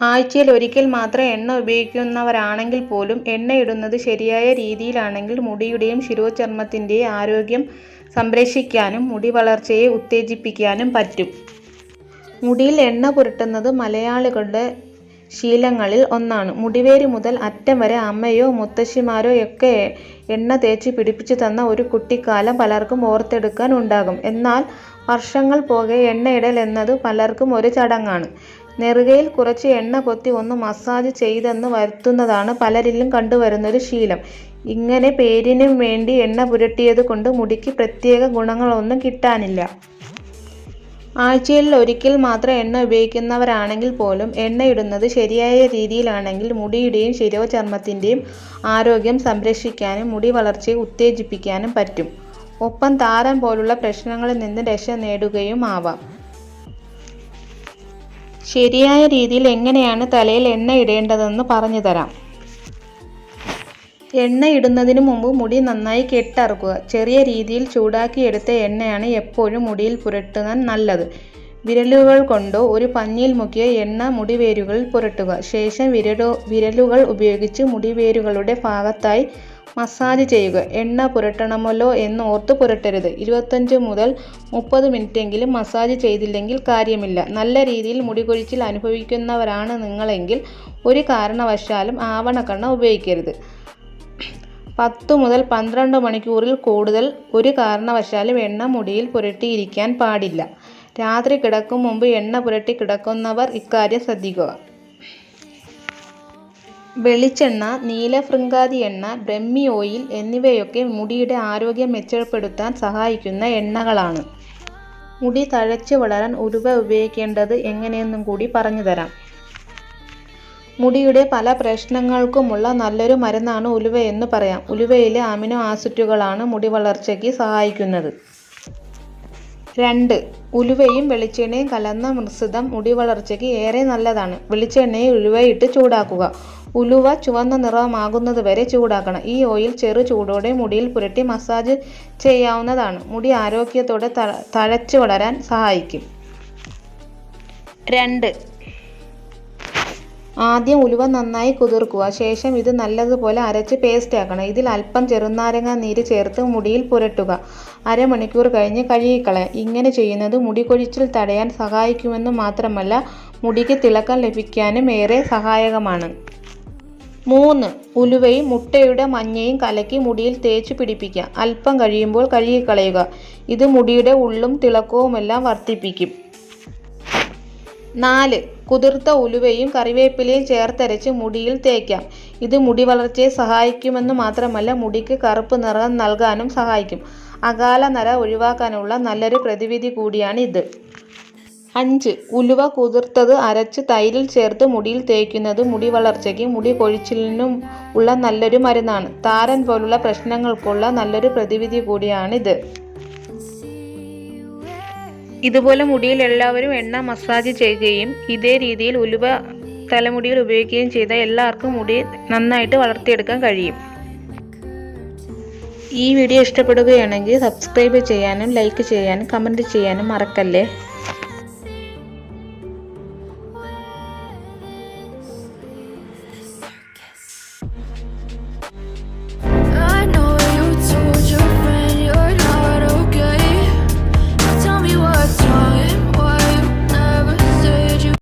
ആഴ്ചയിൽ ഒരിക്കൽ മാത്രം എണ്ണ ഉപയോഗിക്കുന്നവരാണെങ്കിൽ പോലും എണ്ണയിടുന്നത് ശരിയായ രീതിയിലാണെങ്കിൽ മുടിയുടെയും ശിരോചർമ്മത്തിന്റെയും ആരോഗ്യം സംരക്ഷിക്കാനും മുടി വളർച്ചയെ ഉത്തേജിപ്പിക്കാനും പറ്റും. മുടിയിൽ എണ്ണ പുരട്ടുന്നത് മലയാളികളുടെ ശീലങ്ങളിൽ ഒന്നാണ്. മുടിവേര് മുതൽ അറ്റം വരെ അമ്മയോ മുത്തശ്ശിമാരോ ഒക്കെ എണ്ണ തേച്ച് പിടിപ്പിച്ചു തന്ന ഒരു കുട്ടിക്കാലം പലർക്കും ഓർത്തെടുക്കാൻ ഉണ്ടാകും. എന്നാൽ വർഷങ്ങൾ പോകെ എണ്ണയിടൽ എന്നത് പലർക്കും ഒരു ചടങ്ങാണ്. നെറുകയിൽ കുറച്ച് എണ്ണ പൊത്തി ഒന്ന് മസാജ് ചെയ്തെന്ന് വരുത്തുന്നതാണ് പലരിലും കണ്ടുവരുന്നൊരു ശീലം. ഇങ്ങനെ പേരിനും വേണ്ടി എണ്ണ പുരട്ടിയത് കൊണ്ട് മുടിക്ക് പ്രത്യേക ഗുണങ്ങളൊന്നും കിട്ടാനില്ല. ആഴ്ചയിൽ ഒരിക്കൽ മാത്രം എണ്ണ ഉപയോഗിക്കുന്നവരാണെങ്കിൽ പോലും എണ്ണയിടുന്നത് ശരിയായ രീതിയിലാണെങ്കിൽ മുടിയുടെയും ശിരോചർമ്മത്തിന്റെയും ആരോഗ്യം സംരക്ഷിക്കാനും മുടി വളർച്ചയെ ഉത്തേജിപ്പിക്കാനും പറ്റും. ഒപ്പം താരൻ പോലുള്ള പ്രശ്നങ്ങളിൽ നിന്ന് രക്ഷ നേടുകയുമാവാം. ശരിയായ രീതിയിൽ എങ്ങനെയാണ് തലയിൽ എണ്ണ ഇടേണ്ടതെന്ന് പറഞ്ഞു തരാം. എണ്ണ ഇടുന്നതിന് മുമ്പ് മുടി നന്നായി കെട്ടറുക്കുക. ചെറിയ രീതിയിൽ ചൂടാക്കിയെടുത്ത എണ്ണയാണ് എപ്പോഴും മുടിയിൽ പുരട്ടുന്നത് നല്ലത്. വിരലുകൾ കൊണ്ടോ ഒരു പഞ്ഞിയിൽ മുക്കിയ എണ്ണ മുടിവേരുകളിൽ പുരട്ടുക. ശേഷം വിരലോ വിരലുകൾ ഉപയോഗിച്ച് മുടിവേരുകളുടെ ഭാഗത്തായി മസാജ് ചെയ്യുക. എണ്ണ പുരട്ടണമല്ലോ എന്ന് ഓർത്ത് പുരട്ടരുത്. ഇരുപത്തഞ്ച് മുതൽ മുപ്പത് മിനിറ്റെങ്കിലും മസാജ് ചെയ്തില്ലെങ്കിൽ കാര്യമില്ല. നല്ല രീതിയിൽ മുടികൊഴിച്ചിൽ അനുഭവിക്കുന്നവരാണ് നിങ്ങളെങ്കിൽ ഒരു കാരണവശാലും ആവണക്കണ്ണ ഉപയോഗിക്കരുത്. പത്ത് മുതൽ പന്ത്രണ്ട് മണിക്കൂറിൽ കൂടുതൽ ഒരു കാരണവശാലും എണ്ണ മുടിയിൽ പുരട്ടിയിരിക്കാൻ പാടില്ല. രാത്രി കിടക്കും മുമ്പ് എണ്ണ പുരട്ടി കിടക്കുന്നവർ ഇക്കാര്യം ശ്രദ്ധിക്കുക. വെളിച്ചെണ്ണ, നീല നീലഭൃംഗാതി എണ്ണ, ബ്രഹ്മി ഓയിൽ എന്നിവയൊക്കെ മുടിയുടെ ആരോഗ്യം മെച്ചപ്പെടുത്താൻ സഹായിക്കുന്ന എണ്ണകളാണ്. മുടി തഴച്ച് വളരാൻ ഉലുവ ഉപയോഗിക്കേണ്ടത് എങ്ങനെയെന്നും കൂടി പറഞ്ഞു തരാം. മുടിയുടെ പല പ്രശ്നങ്ങൾക്കുമുള്ള നല്ലൊരു മരുന്നാണ് ഉലുവ എന്ന് പറയാം. ഉലുവയിലെ അമിനോ ആസിഡുകളാണ് മുടി വളർച്ചയ്ക്ക് സഹായിക്കുന്നത്. രണ്ട്. ഉലുവയും വെളിച്ചെണ്ണയും കലർന്ന മിശ്രിതം മുടി വളർച്ചയ്ക്ക് ഏറെ നല്ലതാണ്. വെളിച്ചെണ്ണയെ ഉലുവയിട്ട് ചൂടാക്കുക. ഉലുവ ചുവന്ന നിറമാകുന്നത് വരെ ചൂടാക്കണം. ഈ ഓയിൽ ചെറു ചൂടോടെ മുടിയിൽ പുരട്ടി മസാജ് ചെയ്യാവുന്നതാണ്. മുടി ആരോഗ്യത്തോടെ തഴച്ചു വളരാൻ സഹായിക്കും. രണ്ട്. ആദ്യം ഉലുവ നന്നായി കുതിർക്കുക. ശേഷം ഇത് നല്ലതുപോലെ അരച്ച് പേസ്റ്റ് ആക്കണം ഇതിൽ അല്പം ചെറുനാരങ്ങ നീര് ചേർത്ത് മുടിയിൽ പുരട്ടുക. അരമണിക്കൂർ കഴിഞ്ഞ് കഴുകിക്കളയാം. ഇങ്ങനെ ചെയ്യുന്നത് മുടി കൊഴിച്ചിൽ തടയാൻ സഹായിക്കുമെന്ന് മാത്രമല്ല മുടിക്ക് തിളക്കം ലഭിക്കാനും ഏറെ സഹായകമാണ്. മൂന്ന്. ഉലുവയും മുട്ടയുടെ മഞ്ഞയും കലക്കി മുടിയിൽ തേച്ച് പിടിപ്പിക്കുക അല്പം കഴിയുമ്പോൾ കഴുകിക്കളയുക. ഇത് മുടിയുടെ ഉള്ളും തിളക്കവുമെല്ലാം വർധിപ്പിക്കും. നാല്. കുതിർത്ത ഉലുവയും കറിവേപ്പിലയും ചേർത്തരച്ച് മുടിയിൽ തേക്കാം. ഇത് മുടി വളർച്ചയെ സഹായിക്കുമെന്ന് മാത്രമല്ല മുടിക്ക് കറുപ്പ് നിറം നൽകാനും സഹായിക്കും. അകാല അകാലനര ഒഴിവാക്കാനുള്ള നല്ലൊരു പ്രതിവിധി കൂടിയാണ് ഇത്. അഞ്ച്. ഉലുവ കുതിർത്തത് അരച്ച് തൈരിൽ ചേർത്ത് മുടിയിൽ തേക്കുന്നത് മുടി വളർച്ചയ്ക്കും മുടി കൊഴിച്ചിലിനും ഉള്ള നല്ലൊരു മരുന്നാണ്. താരൻ പോലുള്ള പ്രശ്നങ്ങൾക്കുള്ള നല്ലൊരു പ്രതിവിധി കൂടിയാണിത്. ഇതുപോലെ മുടിയിൽ എല്ലാവരും എണ്ണ മസാജ് ചെയ്യുകയും ഇതേ രീതിയിൽ ഉലുവ തലമുടിയിൽ ഉപയോഗിക്കുകയും ചെയ്താൽ എല്ലാവർക്കും മുടി നന്നായിട്ട് വളർത്തിയെടുക്കാൻ കഴിയും. ഈ വീഡിയോ ഇഷ്ടപ്പെടുകയാണെങ്കിൽ സബ്സ്ക്രൈബ് ചെയ്യാനും ലൈക്ക് ചെയ്യാനും കമന്റ് ചെയ്യാനും മറക്കല്ലേ.